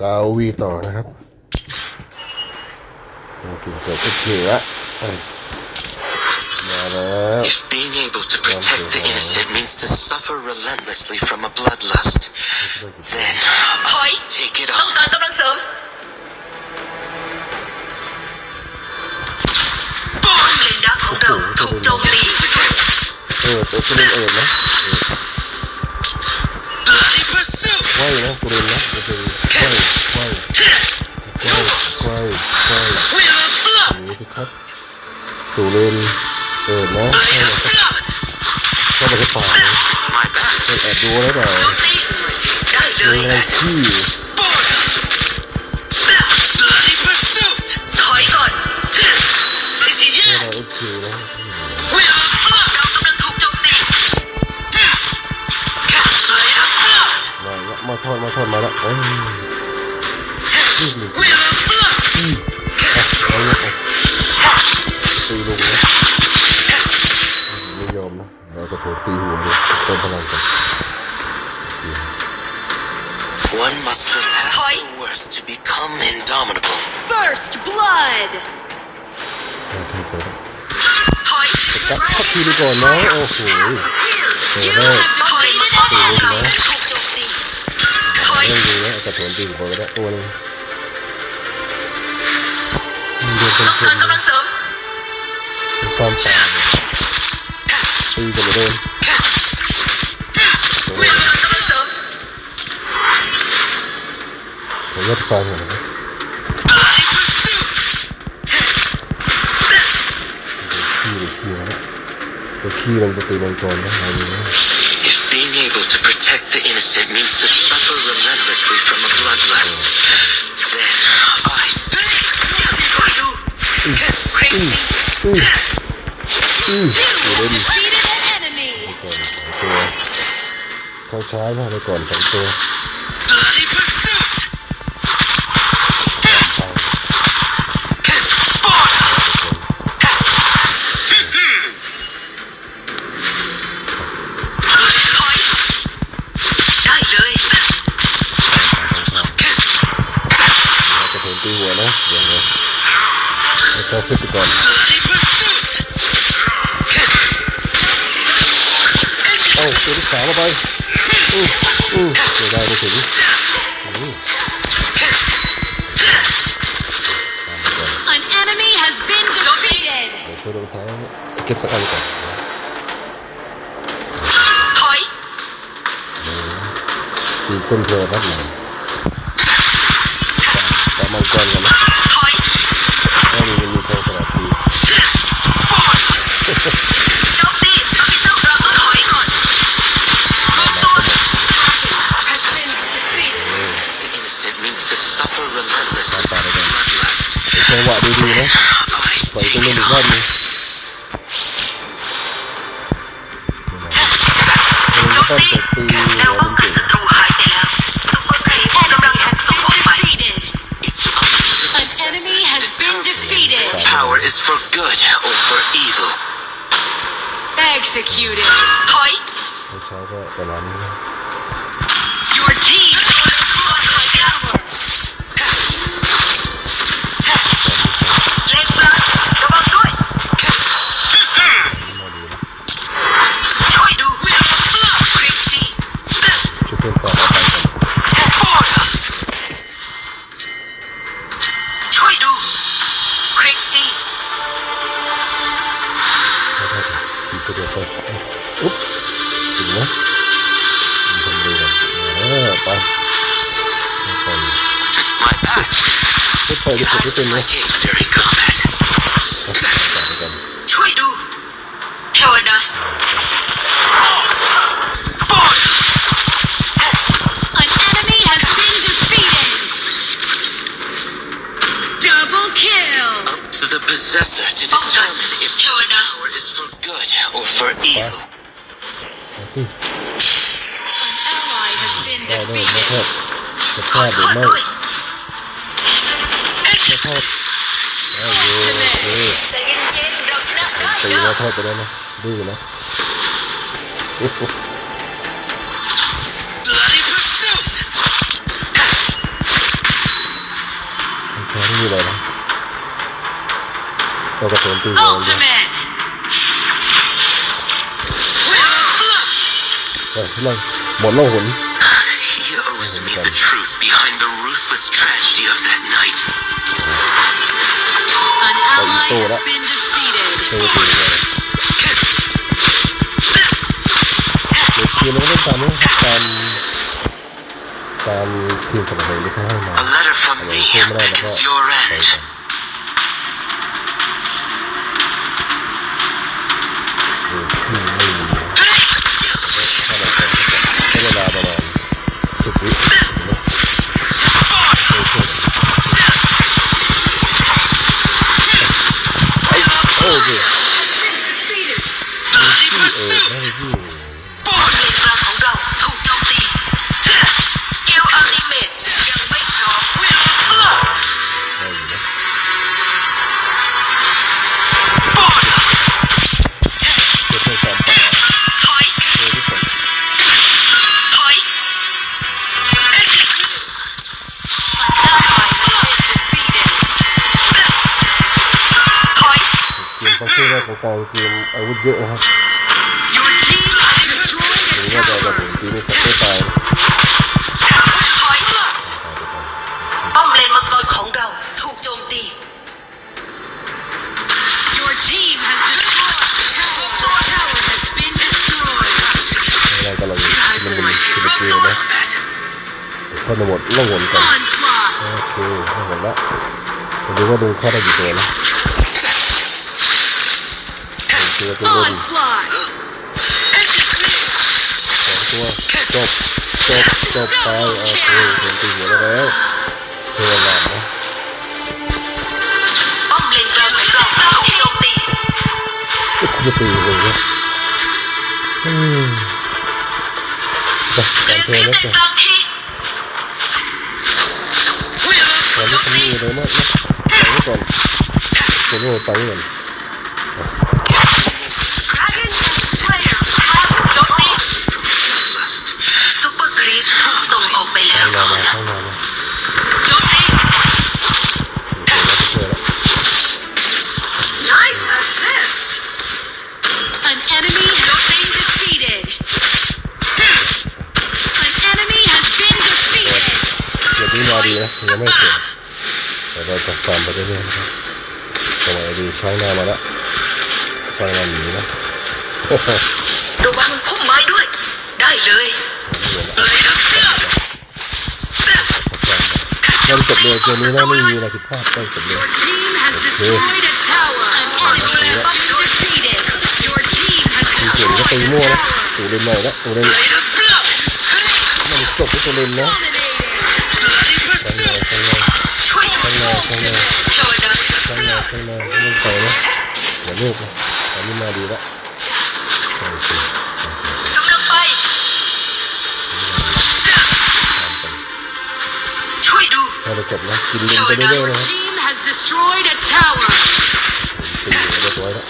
กาวีต่อนะครับโอเคเกิดขึ้นเหนือเอ้ยมาแล้ว If being able to protect the innocent means to suffer relentlessly from a bloodlust, then ถอย take it ต้อง on. การกำลังเสริม ป้อมเลนดักของเราถูกโจมตีเออตัวคุณเล่นเอิญนะ Bloody pursuit! ไหวนะคุณเล่นนะจะเป็น ไหวไหวไหวไหวไหว Wheel of blood! นี่สิครับตูเล่นเอิดนะเข้าไปในป่าเลย My back. ไปแอบดูได้เปล่าโจมตีได้เลเป็นยไมาละมาทอดมาทอดมาละเอ้ย Wheel of blood! เอาละตีลงนะไม่ยอมนะเราก็โถตีหัวเลยเติมพลังกัน One must surpass Hi. the worst to become indomitable. First blood ถอยจับสักทีดีก่อนนะโอ้โหเออได้ถอยมาป้อ เรื่องนี้นะกระโถนตีหัวก็ได้ตัวนึงเดือดต้องเป็กานรกำลังเสริมเป็นความต่างตีกันไม่โดนเรากำลังเสริมผมยัดฟังก่อนนะขี้เลยขี้มาแล้วตัวขี้มันจะตีมังกรนะอะไรนี้ protect the innocent means to suffer relentlessly from a bloodlust, then I ถอยดูคริสซี่อืออือเดี๋ยวเล่น defeated an enemy ก่อนสองตัวช้าช้าๆนะไปก่อนสองตัว เสียดายไปถึงอู้ An enemy has been defeated เดี๋ยวตัวรองเท้าสเก็ตสักอันก่อนถอยตีก้นเรือรับหลัง An enemy has been defeated. Power is for good or for evil. Executed. Hoi. อไปไป My patch. ไม่ไปดิผมไม่ Has เป็น my นะ cape during combat. ต่อไปกันช่วยดูเทวดัส An enemy has been defeated double kill Up to the possessor to determine if Teodas. power is for good or for evil. เอาสิ An ally has been ได้ได้ไม่ defeated ทอดจะพลาดหรือไม่ด้วยไม่ทอดเอเยโอเคใจเย็นๆเราชนะได้ตีนะมาทอดไปแล้นะดื้อนะโอ้โหแข็งที่เลยนะเรากระโจนตีหัวมันด้วยเฮ้ยนั่งหมดแล้วหุ่น truth behind the ruthless tragedy of that night. An ally has been defeated. A letter from me beckons your end. กลางเกมอาวุธเยอะนะครับ Your team has destroyed ห a รือว่าจะจะ tower ถึงทีไม่ไม่ตายถอยป้อมเลนมังกรของเราถูกโจมตี Your team has destroyed a tower. The tower has been destroyed. อะไรกันเรามันมันคือเกมนะเข้าในหมดล่องหนก่อน Onslaught. โอเคล่องหนละมาดูว่าดูเข้าได้กี่ตัวนะตัวตัวบน Onslaught. สองตัวจบจบจบไปโอเคโดนตีหัวได้แล้วเทวนานะป้อมเลนกลางของเราถูกโจมตีจะตีเลยนะอืมไปเรีกายรนเทพิษนะในจ๊ะกลางทีตอนนี้ทำนี่เลยนะนะตั้งไว้ก่อนตัวนี้ตั้งไว้ก่อน เดี๋ยวนี้มาดีนะยังไม่เกิดแต่เราจะฟาร์มไปเรื่อยๆนะครับสมัยดีช้างหน้ามาแล้วช้างหน้าหนีนะระวังพุ่มไม้ด้วย ได้เลยเราจบเลยเกมนี้นะไม่มีอะไรผิดพลาดต้องจบเลย Your team has destroyed a tower. An enemy has been defeated. Your team has ทีเก่งก็ตี destroyed a มั่วนะ tower. ตูเล่นใหม่ละตูเล่นมันจบที่ตูเล่นนะ งหน้าข้างเทวดาข้างหน้าข้างหน้าไม่ต้องไปนะอย่าลูกนะตอนนี้มาดีแล้วโอเคกำลังไปช่วยดูถ้าเราจบนะกินเลเทนไปเรื่อยๆนะครับตีเรียบร้อยแล้ว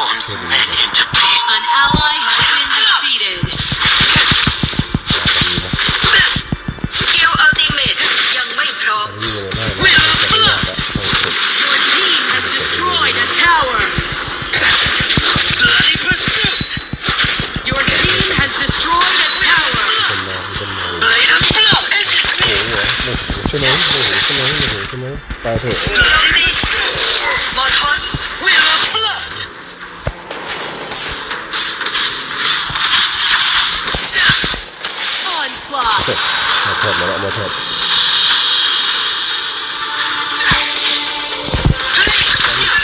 transforms men into beasts. An ally has been defeated. สกิลอัลติเมทยังไม่พร้อมอันนี้เลยได้แล้วจะไม่ยากแล้วต้องจบ Your team has destroyed a tower. Bloody pursuit! Your team has destroyed a tower. คนมาคนมา Blade of blood! โอ้โหโอ้โหใช่ไหมโอ้โหใช่ไหมโอ้โหใช่ไหมตายเถอะโทอดมาแล้วมาทอด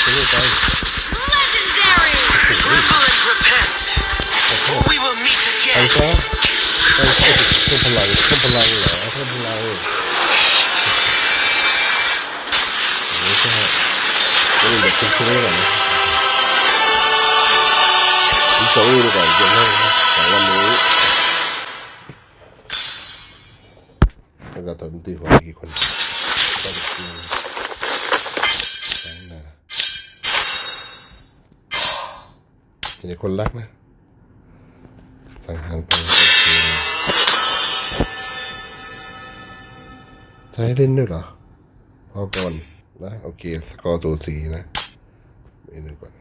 ไปไป legendary Tremble and repent, or we will meet ไป again. ซะไปเข้าเพิ่มพลังเพิ่มพลังเหรอเพิ่มพลังนี่ก็ก็เลยแบบคุ้มๆก่อนนะนี่โซ่ดูก่อนเดี๋ยวให้สอารไปโอเคจะให้เล่นด้วยเหรอพอก่อนนะ โอเค สกอร์สูสีนะเมนูก่อน